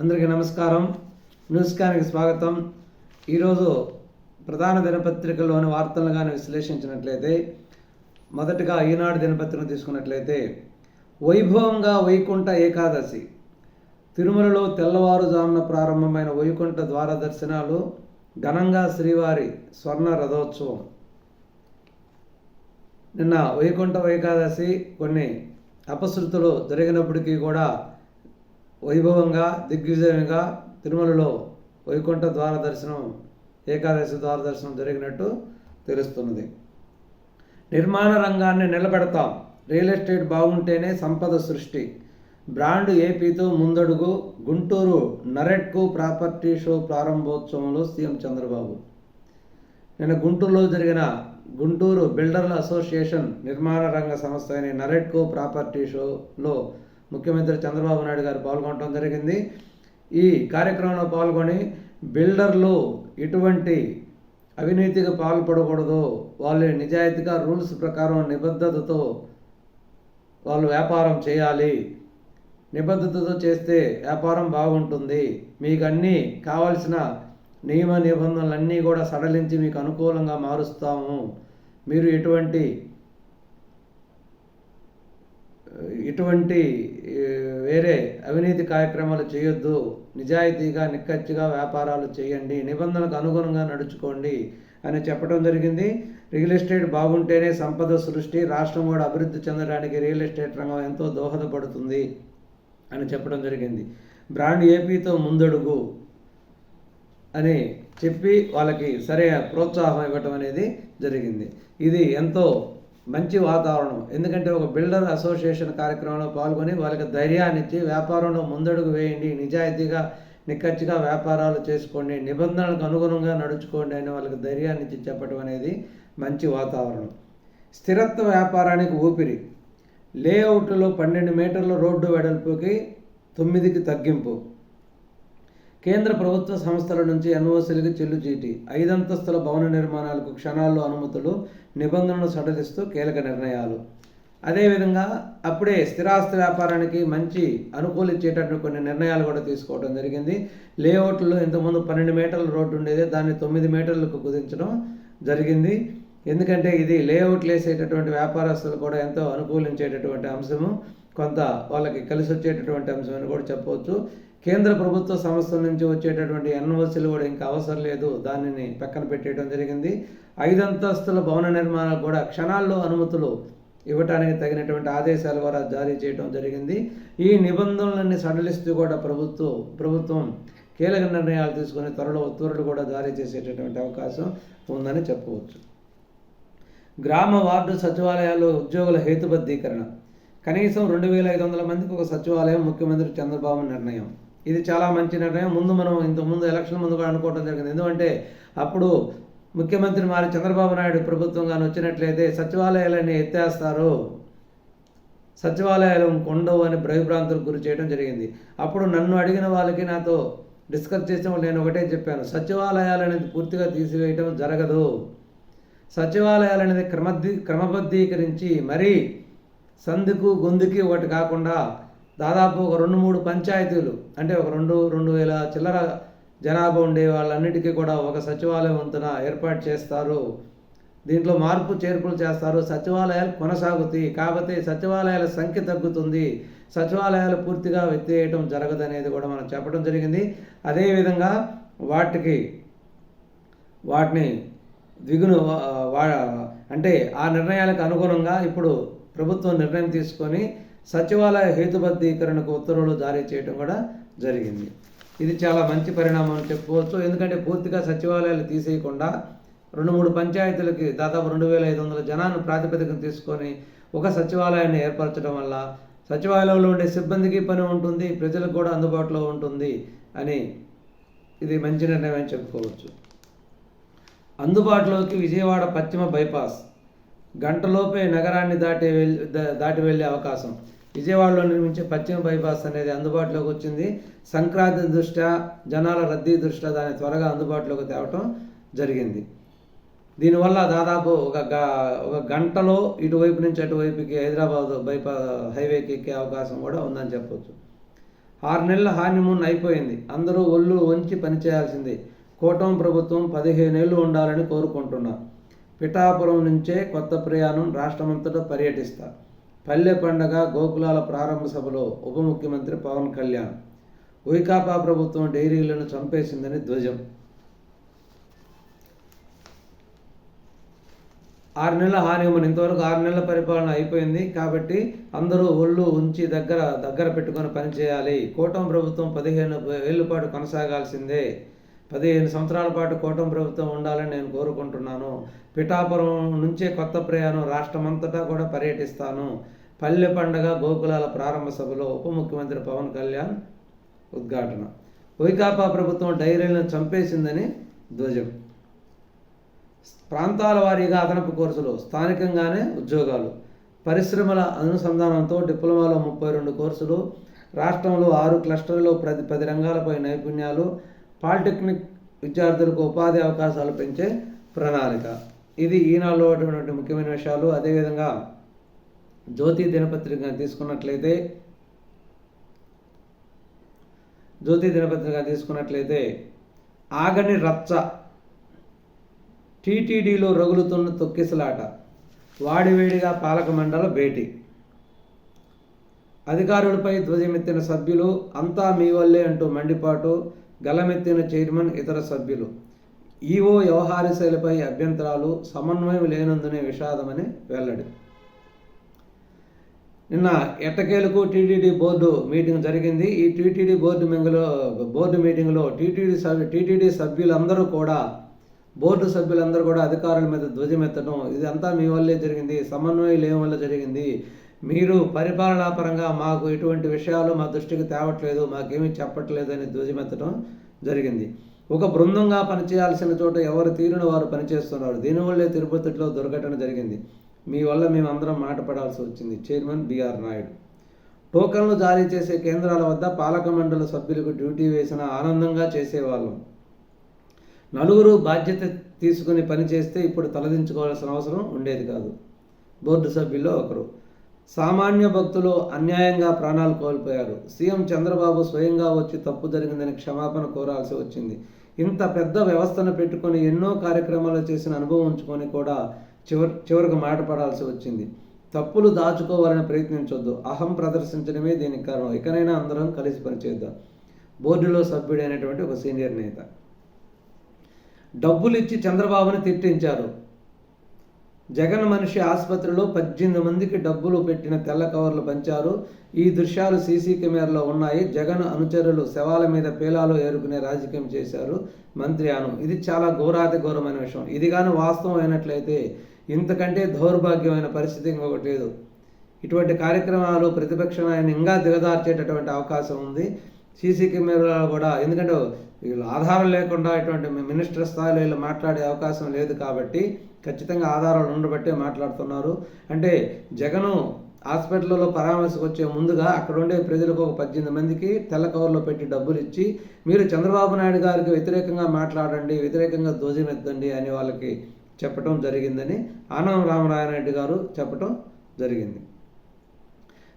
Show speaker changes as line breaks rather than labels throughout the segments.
అందరికీ నమస్కారం. న్యూస్ క్యాన్కి స్వాగతం. ఈరోజు ప్రధాన దినపత్రికలోని వార్తలను కానీ విశ్లేషించినట్లయితే మొదటగా ఈనాడు దినపత్రికను తీసుకున్నట్లయితే వైభవంగా వైకుంఠ ఏకాదశి. తిరుమలలో తెల్లవారుజామున ప్రారంభమైన వైకుంఠ ద్వార దర్శనాలు ఘనంగా శ్రీవారి స్వర్ణ రథోత్సవం. నిన్న వైకుంఠ ఏకాదశి కొన్ని అపశృతులు జరిగినప్పటికీ కూడా వైభవంగా దిగ్విజయంగా తిరుమలలో వైకుంఠ ద్వార దర్శనం ఏకాదశి ద్వార దర్శనం జరిగినట్టు తెలుస్తున్నది. నిర్మాణ రంగాన్ని నిలబెడతాం. రియల్ ఎస్టేట్ బాగుంటేనే సంపద సృష్టి. బ్రాండ్ ఏపీతో ముందడుగు గుంటూరు నరెట్కు ప్రాపర్టీ షో ప్రారంభోత్సవంలో సీఎం చంద్రబాబు. నిన్న గుంటూరులో జరిగిన గుంటూరు బిల్డర్ల అసోసియేషన్ నిర్మాణ రంగ సంస్థ అయిన నరెట్కో ప్రాపర్టీ షోలో ముఖ్యమంత్రి చంద్రబాబు నాయుడు గారు పాల్గొనడం జరిగింది. ఈ కార్యక్రమంలో పాల్గొని బిల్డర్లు ఎటువంటి అవినీతికి పాల్పడకూడదు. వాళ్ళు నిజాయితీగా రూల్స్ ప్రకారం నిబద్ధతతో వాళ్ళు వ్యాపారం చేయాలి. నిబద్ధతతో చేస్తే వ్యాపారం బాగుంటుంది. మీకు అన్నీ కావాల్సిన నియమ నిబంధనలన్నీ కూడా సడలించి మీకు అనుకూలంగా మారుస్తాము. మీరు ఎటువంటి ఇటువంటి వేరే అవినీతి కార్యక్రమాలు చేయొద్దు. నిజాయితీగా నిక్కచ్చిగా వ్యాపారాలు చేయండి. నిబంధనలకు అనుగుణంగా నడుచుకోండి అని చెప్పడం జరిగింది. రియల్ ఎస్టేట్ బాగుంటేనే సంపద సృష్టి రాష్ట్రం కూడా అభివృద్ధి చెందడానికి రియల్ ఎస్టేట్ రంగం ఎంతో దోహదపడుతుంది అని చెప్పడం జరిగింది. బ్రాండ్ ఏపీతో ముందడుగు అని చెప్పి వాళ్ళకి సరే ప్రోత్సాహం ఇవ్వటం అనేది జరిగింది. ఇది ఎంతో మంచి వాతావరణం. ఎందుకంటే ఒక బిల్డర్ అసోసియేషన్ కార్యక్రమంలో పాల్గొని వాళ్ళకి ధైర్యాన్ని ఇచ్చి వ్యాపారంలో ముందడుగు వేయండి నిజాయితీగా నిక్కచ్చిగా వ్యాపారాలు చేసుకోండి నిబంధనలకు అనుగుణంగా నడుచుకోండి అని వాళ్ళకి ధైర్యాన్ని ఇచ్చి చెప్పడం అనేది మంచి వాతావరణం. స్థిరత్వ వ్యాపారానికి ఊపిరి. లేఅవుట్లో పన్నెండు మీటర్ల రోడ్డు వెడల్పుకి తొమ్మిదికి తగ్గింపు. కేంద్ర ప్రభుత్వ సంస్థల నుంచి ఎన్ఓసీలకు చెల్లుచీటి ఐదంతస్తుల భవన నిర్మాణాలకు క్షణాల్లో అనుమతులు నిబంధనలు సడలిస్తూ కీలక నిర్ణయాలు. అదేవిధంగా అప్పుడే స్థిరాస్తి వ్యాపారానికి మంచి అనుకూలించేటటువంటి కొన్ని నిర్ణయాలు కూడా తీసుకోవడం జరిగింది. లేఅవుట్లో ఇంతకుముందు పన్నెండు మీటర్ల రోడ్డు ఉండేది దాన్ని తొమ్మిది మీటర్లకు కుదించడం జరిగింది. ఎందుకంటే ఇది లేఅవుట్లు వేసేటటువంటి వ్యాపారస్తులు కూడా ఎంతో అనుకూలించేటటువంటి అంశము. కొంత వాళ్ళకి కలిసి వచ్చేటటువంటి అంశం అని కూడా చెప్పవచ్చు. కేంద్ర ప్రభుత్వ సంస్థల నుంచి వచ్చేటటువంటి ఎన్ఓసీలు కూడా ఇంకా అవసరం లేదు. దానిని పక్కన పెట్టేయడం జరిగింది. ఐదంతస్తుల భవన నిర్మాణాలు కూడా క్షణాల్లో అనుమతులు ఇవ్వటానికి తగినటువంటి ఆదేశాలు కూడా జారీ చేయడం జరిగింది. ఈ నిబంధనలన్నీ సడలిస్తూ కూడా ప్రభుత్వం ప్రభుత్వం కీలక నిర్ణయాలు తీసుకుని త్వరలో ఉత్తర్వులు కూడా జారీ చేసేటటువంటి అవకాశం ఉందని చెప్పవచ్చు గ్రామ వార్డు సచివాలయాల్లో ఉద్యోగుల హేతుబద్ధీకరణ. కనీసం రెండు వేల ఐదు వందల మందికి ఒక సచివాలయం ముఖ్యమంత్రి చంద్రబాబు నిర్ణయం. ఇది చాలా మంచి నిర్ణయం. ముందు మనం ఇంతకుముందు ఎలక్షన్ ముందు కూడా అనుకోవడం జరిగింది. ఎందుకంటే అప్పుడు ముఖ్యమంత్రి మారి చంద్రబాబు నాయుడు ప్రభుత్వం కానీ వచ్చినట్లయితే సచివాలయాలన్నీ ఎత్తేస్తారు. సచివాలయాలు ఉండవు అని భయభ్రాంతులకు గురి చేయడం జరిగింది. అప్పుడు నన్ను అడిగిన వాళ్ళకి నాతో డిస్కస్ చేసిన వాళ్ళు నేను ఒకటే చెప్పాను. సచివాలయాలు అనేది పూర్తిగా తీసివేయటం జరగదు. సచివాలయాలు అనేది క్రమబద్ధీకరించి మరీ సందుకు గొంతుకి ఒకటి కాకుండా దాదాపు ఒక రెండు మూడు పంచాయతీలు అంటే ఒక రెండు రెండు వేల చిల్లర జనాభా ఉండే వాళ్ళన్నిటికీ కూడా ఒక సచివాలయం వంతున ఏర్పాటు చేస్తారు. దీంట్లో మార్పు చేర్పులు చేస్తారు. సచివాలయాలు కొనసాగుతాయి. కాకపోతే సచివాలయాల సంఖ్య తగ్గుతుంది. సచివాలయాలు పూర్తిగా ఎత్తేయటం జరగదనేది కూడా మనం చెప్పడం జరిగింది. అదేవిధంగా వాటికి వాటిని దిగును వా అంటే ఆ నిర్ణయాలకు అనుగుణంగా ఇప్పుడు ప్రభుత్వం నిర్ణయం తీసుకొని సచివాలయ హేతుబద్ధీకరణకు ఉత్తర్వులు జారీ చేయడం కూడా జరిగింది. ఇది చాలా మంచి పరిణామం అని చెప్పుకోవచ్చు. ఎందుకంటే పూర్తిగా సచివాలయాలు తీసేయకుండా రెండు మూడు పంచాయతీలకి దాదాపు రెండు వేల ఐదు వందల జనాన్ని ప్రాతిపదికన తీసుకొని ఒక సచివాలయాన్ని ఏర్పరచడం వల్ల సచివాలయంలో ఉండే సిబ్బందికి పని ఉంటుంది ప్రజలకు కూడా అందుబాటులో ఉంటుంది అని ఇది మంచి నిర్ణయం అని చెప్పుకోవచ్చు. అందుబాటులోకి విజయవాడ పశ్చిమ బైపాస్ గంటలోపే నగరాన్ని దాటి వెళ్ళి దాటి వెళ్ళే అవకాశం. విజయవాడలో నిర్మించే పశ్చిమ బైపాస్ అనేది అందుబాటులోకి వచ్చింది. సంక్రాంతి దృష్ట్యా జనాల రద్దీ దృష్ట్యా దాన్ని త్వరగా అందుబాటులోకి తేవటం జరిగింది. దీనివల్ల దాదాపు ఒక ఒక గంటలో ఇటువైపు నుంచి అటువైపుకి హైదరాబాద్ బైపా హైవేకి ఎక్కే అవకాశం కూడా ఉందని చెప్పవచ్చు ఆరు నెలల హానిమూన్ అయిపోయింది. అందరూ ఒళ్ళు వంచి పనిచేయాల్సింది. కూటమి ప్రభుత్వం పదిహేను ఏళ్ళు ఉండాలని కోరుకుంటున్నారు పిఠాపురం నుంచే కొత్త ప్రయాణం రాష్ట్రమంతటా పర్యటిస్తారు. పల్లె పండగ గోకులాల ప్రారంభ సభలో ఉప ముఖ్యమంత్రి పవన్ కళ్యాణ్. వైకాపా ప్రభుత్వం డైరీలను చంపేసిందని ధ్వజం. ఆరు నెలల హానిమూన్ ఇంతవరకు ఆరు నెలల పరిపాలన అయిపోయింది కాబట్టి అందరూ ఒళ్ళు ఉంచి దగ్గర దగ్గర పెట్టుకొని పనిచేయాలి. కూటమి ప్రభుత్వం పదిహేను ఏళ్ళ పాటు కొనసాగాల్సిందే. పదిహేను సంవత్సరాల పాటు కూటమి ప్రభుత్వం ఉండాలని నేను కోరుకుంటున్నాను. పిఠాపురం నుంచే కొత్త ప్రయాణం రాష్ట్రమంతటా కూడా పర్యటిస్తాను. పల్లె పండగ గోకులాల ప్రారంభ సభలో ఉప ముఖ్యమంత్రి పవన్ కళ్యాణ్ ఉద్ఘాటన. వైకాపా ప్రభుత్వం డైరీలను చంపేసిందని ధ్వజం. ప్రాంతాల వారీగా అదనపు కోర్సులు స్థానికంగానే ఉద్యోగాలు. పరిశ్రమల అనుసంధానంతో డిప్లొమాలో ముప్పై రెండు కోర్సులు రాష్ట్రంలో ఆరు క్లస్టర్లో ప్రతి పది రంగాలపై నైపుణ్యాలు పాలిటెక్నిక్ విద్యార్థులకు ఉపాధి అవకాశాలు పెంచే ప్రణాళిక. ఇది ఈనాడులో ఉన్నటువంటి ముఖ్యమైన విషయాలు. అదేవిధంగా జ్యోతి దినపత్రిక తీసుకున్నట్లయితే జ్యోతి దినపత్రిక తీసుకున్నట్లయితే ఆగని రచ్చ టీటీడీలో రగులుతున్న తొక్కిసలాట వాడివేడిగా పాలక మండల భేటీ. అధికారులపై ధ్వజమెత్తిన సభ్యులు అంతా మీ వల్లే అంటూ మండిపాటు గలమెత్తిన చైర్మన్ ఇతర సభ్యులు. ఈవో వ్యవహార శైలిపై అభ్యంతరాలు సమన్వయం లేనందునే విషాదమని వెల్లడి. నిన్న ఎట్టకేలకు టీటీడీ బోర్డు మీటింగ్ జరిగింది. ఈ టీటీడీ బోర్డు మింగులో బోర్డు మీటింగ్లో టీటీడీ సభ్యు టీటీడీ సభ్యులందరూ కూడా బోర్డు సభ్యులందరూ కూడా అధికారుల మీద ధ్వజమెత్తడం ఇదంతా మీ వల్లే జరిగింది. సమన్వయం లేని వల్ల జరిగింది. మీరు పరిపాలనాపరంగా మాకు ఎటువంటి విషయాలు మా దృష్టికి తేవట్లేదు మాకేమీ చెప్పట్లేదు అని ధ్వజమెత్తడం జరిగింది. ఒక బృందంగా పనిచేయాల్సిన చోట ఎవరు తీరున వారు పనిచేస్తున్నారు. దీనివల్లే తిరుపతిలో దుర్ఘటన జరిగింది. మీ వల్ల మేమందరం మాటపడాల్సి వచ్చింది. Chairman BR Naidu. టోకన్లు జారీ చేసే కేంద్రాల వద్ద పాలక మండల సభ్యులకు డ్యూటీ వేసిన ఆనందంగా చేసేవాళ్ళం. నలుగురు బాధ్యత తీసుకుని పనిచేస్తే ఇప్పుడు తలదించుకోవాల్సిన అవసరం ఉండేది కాదు. బోర్డు సభ్యుల్లో ఒకరు. సామాన్య భక్తులు అన్యాయంగా ప్రాణాలు కోల్పోయారు. సీఎం చంద్రబాబు స్వయంగా వచ్చి తప్పు జరిగిందని క్షమాపణ కోరాల్సి వచ్చింది. ఇంత పెద్ద వ్యవస్థను పెట్టుకొని ఎన్నో కార్యక్రమాలు చేసిన అనుభవం ఉంచుకొని కూడా చివరి చివరికి మాట పడాల్సి వచ్చింది. తప్పులు దాచుకోవాలని ప్రయత్నించొద్దు. అహం ప్రదర్శించడమే దీనికి కారణం. ఇకనైనా అందరం కలిసి పనిచేద్దాం. బోర్డులో సభ్యుడైనటువంటి ఒక సీనియర్ నేత. డబ్బులు ఇచ్చి చంద్రబాబుని తిట్టించారు. జగన్ మనిషి ఆసుపత్రిలో పద్దెనిమిది మందికి డబ్బులు పెట్టిన తెల్ల కవర్లు పంచారు. ఈ దృశ్యాలు సీసీ కెమెరాలో ఉన్నాయి. జగన్ అనుచరులు శవాల మీద పేలాలు ఏరుకునే రాజకీయం చేశారు మంత్రి అను. ఇది చాలా ఘోరాతి ఘోరమైన విషయం. ఇది కానీ వాస్తవం అయినట్లయితే ఇంతకంటే దౌర్భాగ్యమైన పరిస్థితి ఇంకొకటి లేదు. ఇటువంటి కార్యక్రమాలు ప్రతిపక్ష నాయకుని ఇంకా దిగదార్చేటటువంటి అవకాశం ఉంది. సీసీ కెమెరాలు కూడా ఎందుకంటే వీళ్ళు ఆధారం లేకుండా ఇటువంటి మినిస్టర్ స్థాయిలో వీళ్ళు మాట్లాడే అవకాశం లేదు కాబట్టి ఖచ్చితంగా ఆధారాలు ఉండబట్టే మాట్లాడుతున్నారు. అంటే జగను హాస్పిటల్లో పరామర్శకు వచ్చే ముందుగా అక్కడ ఉండే ప్రజలకు ఒక పద్దెనిమిది మందికి తెల్ల కవర్లో పెట్టి డబ్బులు ఇచ్చి మీరు చంద్రబాబు నాయుడు గారికి వ్యతిరేకంగా మాట్లాడండి వ్యతిరేకంగా ధ్వజమెత్తండి అని వాళ్ళకి చెప్పడం జరిగిందని ఆనం రామనారాయణ గారు చెప్పడం జరిగింది.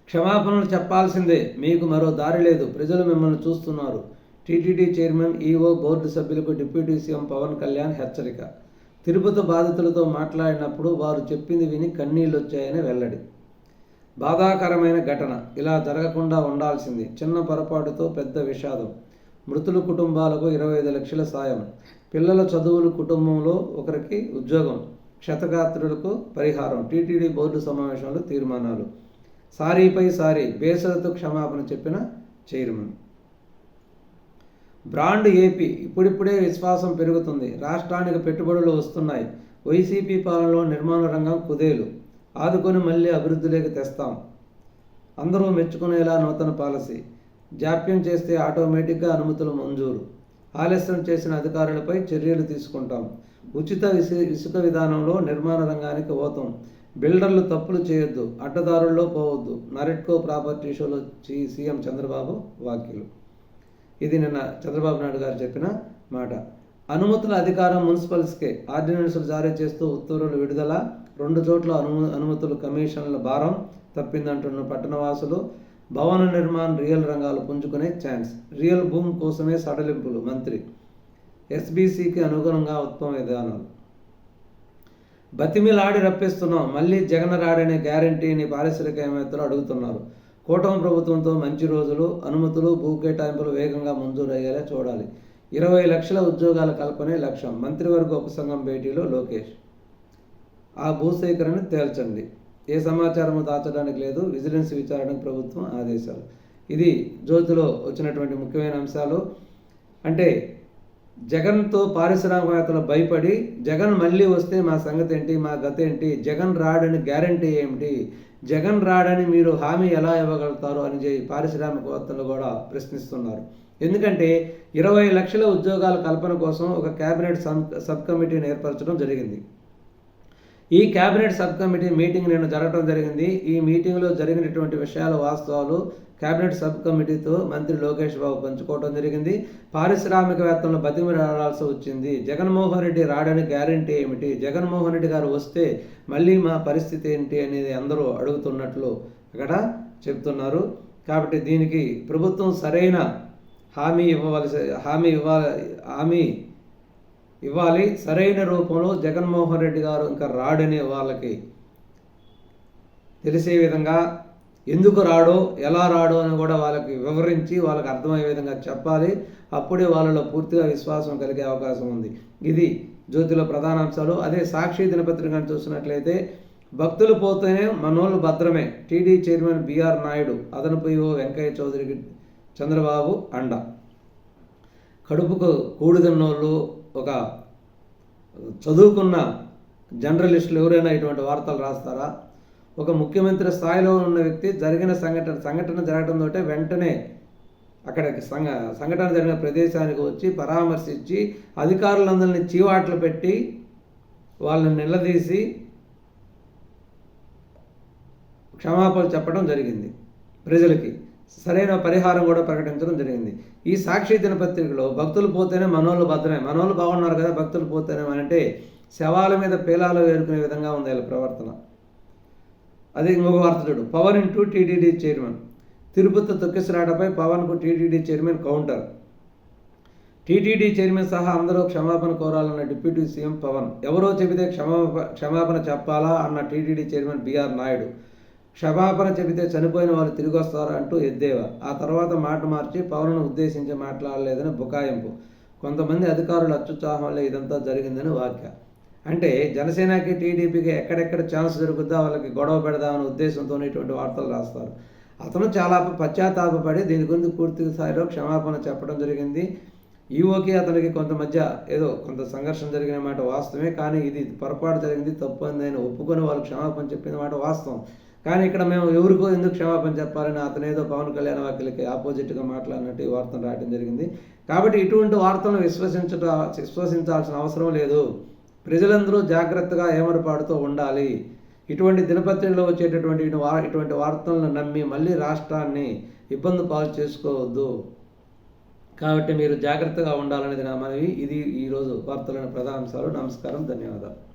క్షమాపణలు చెప్పాల్సిందే మీకు మరో దారి లేదు ప్రజలు మిమ్మల్ని చూస్తున్నారు. టీటీడీ చైర్మన్ ఈఓ బోర్డు సభ్యులకు డిప్యూటీ సీఎం పవన్ కళ్యాణ్ హెచ్చరిక. తిరుపతి బాధితులతో మాట్లాడినప్పుడు వారు చెప్పింది విని కన్నీళ్ళు వచ్చాయని వెల్లడి. బాధాకరమైన ఘటన. ఇలా జరగకుండా ఉండాల్సింది. చిన్న పొరపాటుతో పెద్ద విషాదం. మృతుల కుటుంబాలకు ఇరవై ఐదు లక్షల సాయం. పిల్లల చదువులు కుటుంబంలో ఒకరికి ఉద్యోగం. క్షతగాత్రులకు పరిహారం. టీటీడీ బోర్డు సమావేశంలో తీర్మానాలు. సారీపై సారీ. బేసలతో క్షమాపణ చెప్పిన చైర్మన్. బ్రాండ్ ఏపీ ఇప్పుడిప్పుడే విశ్వాసం పెరుగుతుంది. రాష్ట్రానికి పెట్టుబడులు వస్తున్నాయి. వైసీపీ పాలనలో నిర్మాణ రంగం కుదేలు. ఆదుకొని మళ్ళీ అభివృద్ధిలోకి తెస్తాం. అందరూ మెచ్చుకునేలా నూతన పాలసీ. జాప్యం చేస్తే ఆటోమేటిక్గా అనుమతులు మంజూరు. ఆలస్యం చేసిన అధికారులపై చర్యలు తీసుకుంటాం. ఉచిత ఇసుక విధానంలో నిర్మాణ రంగానికి పోతాం. బిల్డర్లు తప్పులు చేయొద్దు. అడ్డదారుల్లో పోవద్దు. నరెట్కో ప్రాపర్టీ షోలో సీఎం చంద్రబాబు వ్యాఖ్యలు. ఇది నిన్న చంద్రబాబు నాయుడు గారు చెప్పిన మాట. అనుమతుల అధికారం మున్సిపల్స్కే ఆర్డినెన్సులు జారీ చేస్తూ ఉత్తర్వులు విడుదల రెండు చోట్ల అను అనుమతులు కమిషన్ల భారం తప్పిందంటున్న పట్టణవాసులు భవన నిర్మాణ రియల్ రంగాలు పుంజుకునే ఛాన్స్ రియల్ భూమి కోసమే సడలింపులు మంత్రి. ఎస్బీసీకి అనుగుణంగా ఉత్తమ విధానాలు. బతిమిలాడి రప్పిస్తున్నాం మళ్ళీ జగన్ రాడనే గ్యారంటీని పారిశ్రామికవేత్తలు అడుగుతున్నారు. కూటమి ప్రభుత్వంతో మంచి రోజులు అనుమతులు భూ కేటాయింపులు వేగంగా మంజూరయ్యేలా చూడాలి. ఇరవై లక్షల ఉద్యోగాల కల్పనే లక్ష్యం. మంత్రివర్గ ఉపసంఘం భేటీలో లోకేష్. ఆ భూసేకరణ తేల్చండి. ఏ సమాచారము దాచడానికి లేదు. విజిలెన్స్ విచారణకు ప్రభుత్వం ఆదేశాలు. ఇది జ్యోతిలో వచ్చినటువంటి ముఖ్యమైన అంశాలు. అంటే జగన్తో పారిశ్రామికవేత్తలు భయపడి జగన్ మళ్ళీ వస్తే మా సంగతి ఏంటి మా గత ఏంటి జగన్ రాడని గ్యారంటీ ఏమిటి జగన్ రాడని మీరు హామీ ఎలా ఇవ్వగలుగుతారు అని చెప్పి పారిశ్రామికవేత్తలు కూడా ప్రశ్నిస్తున్నారు. ఎందుకంటే ఇరవై లక్షల ఉద్యోగాల కల్పన కోసం ఒక కేబినెట్ సబ్ కమిటీని ఏర్పరచడం జరిగింది. ఈ కేబినెట్ సబ్ కమిటీ మీటింగ్ నేను జరగడం జరిగింది. ఈ మీటింగ్లో జరిగినటువంటి విషయాల వాస్తవాలు కేబినెట్ సబ్ కమిటీతో మంత్రి లోకేష్ బాబు పంచుకోవడం జరిగింది. పారిశ్రామికవేత్తలను బతిమిరాడాల్సి వచ్చింది. జగన్మోహన్ రెడ్డి రాడని గ్యారంటీ ఏమిటి? జగన్మోహన్ రెడ్డి గారు వస్తే మళ్ళీ మా పరిస్థితి ఏంటి అనేది అందరూ అడుగుతున్నట్లు అక్కడ చెప్తున్నారు కాబట్టి దీనికి ప్రభుత్వం సరైన హామీ ఇవ్వవలసి హామీ ఇవ్వాలి హామీ ఇవ్వాలి. సరైన రూపంలో జగన్మోహన్ రెడ్డి గారు ఇంకా రాడని వాళ్ళకి తెలిసే విధంగా ఎందుకు రాడో ఎలా రాడో అని కూడా వాళ్ళకి వివరించి వాళ్ళకి అర్థమయ్యే విధంగా చెప్పాలి. అప్పుడే వాళ్ళలో పూర్తిగా విశ్వాసం కలిగే అవకాశం ఉంది. ఇది జ్యోతిలో ప్రధాన అంశాలు. అదే సాక్షి దినపత్రికను చూసినట్లయితే భక్తులు పోతేనే మనోళ్ళు భద్రమే. టీడీ చైర్మన్ బిఆర్ నాయుడు అదనపు ఓ వెంకయ్య చౌదరికి చంద్రబాబు అండ. కడుపుకు కూడిదన్నోళ్ళు ఒక చదువుకున్న జర్నలిస్టులు ఎవరైనా ఇటువంటి వార్తలు రాస్తారా? ఒక ముఖ్యమంత్రి స్థాయిలో ఉన్న వ్యక్తి జరిగిన సంఘటన సంఘటన జరగడంతో వెంటనే అక్కడ సంఘ సంఘటన జరిగిన ప్రదేశానికి వచ్చి పరామర్శించి అధికారులందరినీ చీవాట్లు పెట్టి వాళ్ళని నిలదీసి క్షమాపణలు చెప్పడం జరిగింది ప్రజలకి. సరైన పరిహారం కూడా ప్రకటించడం జరిగింది. ఈ సాక్షి దినపత్రికలో భక్తులు పోతేనే మనోళ్ళు భద్రమే మనోళ్ళు బాగున్నారు కదా భక్తులు పోతేనే అంటే శవాల మీద పేలాలు వేరుకునే విధంగా ఉంది వీళ్ళ ప్రవర్తన. అదే ఇంకొక వార్త చూడు. Pawan into TTD chairman. Tirupati తొక్కిసరాటపై పవన్కు TTD chairman counter. TTD chairman సహా అందరూ క్షమాపణ కోరాలన్న డిప్యూటీ సీఎం పవన్. ఎవరో చెబితే క్షమాప క్షమాపణ చెప్పాలా అన్న టీటీడీ చైర్మన్ బీఆర్ నాయుడు. క్షమాపణ చెబితే చనిపోయిన వాళ్ళు తిరిగి వస్తారు అంటూ ఎద్దేవా. ఆ తర్వాత మాట మార్చి పవన్ను ఉద్దేశించి మాట్లాడలేదని బుకాయింపు. కొంతమంది అధికారుల అత్యుత్సాహం వల్ల ఇదంతా జరిగిందని వాక్య అంటే జనసేనకి టీడీపీకి ఎక్కడెక్కడ ఛాన్స్ దొరుకుద్దా వాళ్ళకి గొడవ పెడదామనే ఉద్దేశంతో ఇటువంటి వార్తలు రాస్తారు. అతను చాలా పశ్చాత్తాపడి దీని గురించి పూర్తి స్థాయిలో క్షమాపణ చెప్పడం జరిగింది. ఈఓకి అతనికి కొంత మధ్య ఏదో కొంత సంఘర్షణ జరిగిన మాట వాస్తవమే కానీ ఇది పొరపాటు జరిగింది తప్పు అని నేను ఒప్పుకొని వాళ్ళు క్షమాపణ చెప్పిన మాట వాస్తవం. కానీ ఇక్కడ మేము ఎవరికో ఎందుకు క్షమాపణ చెప్పాలని అతను ఏదో పవన్ కళ్యాణ్ వాక్యలకి ఆపోజిట్గా మాట్లాడినట్టు ఈ వార్తను రాయడం జరిగింది. కాబట్టి ఇటువంటి వార్తలను విశ్వసించట విశ్వసించాల్సిన అవసరం లేదు. ప్రజలందరూ జాగ్రత్తగా ఏమరపాటుతో ఉండాలి. ఇటువంటి దినపత్రికలో వచ్చేటటువంటి ఇటువంటి వార్తలను నమ్మి మళ్ళీ రాష్ట్రాన్ని ఇబ్బంది పాలు చేసుకోవద్దు. కాబట్టి మీరు జాగ్రత్తగా ఉండాలనేది నా మనవి. ఇది ఈరోజు వార్తలైన ప్రధాన అంశాలు. నమస్కారం. ధన్యవాదాలు.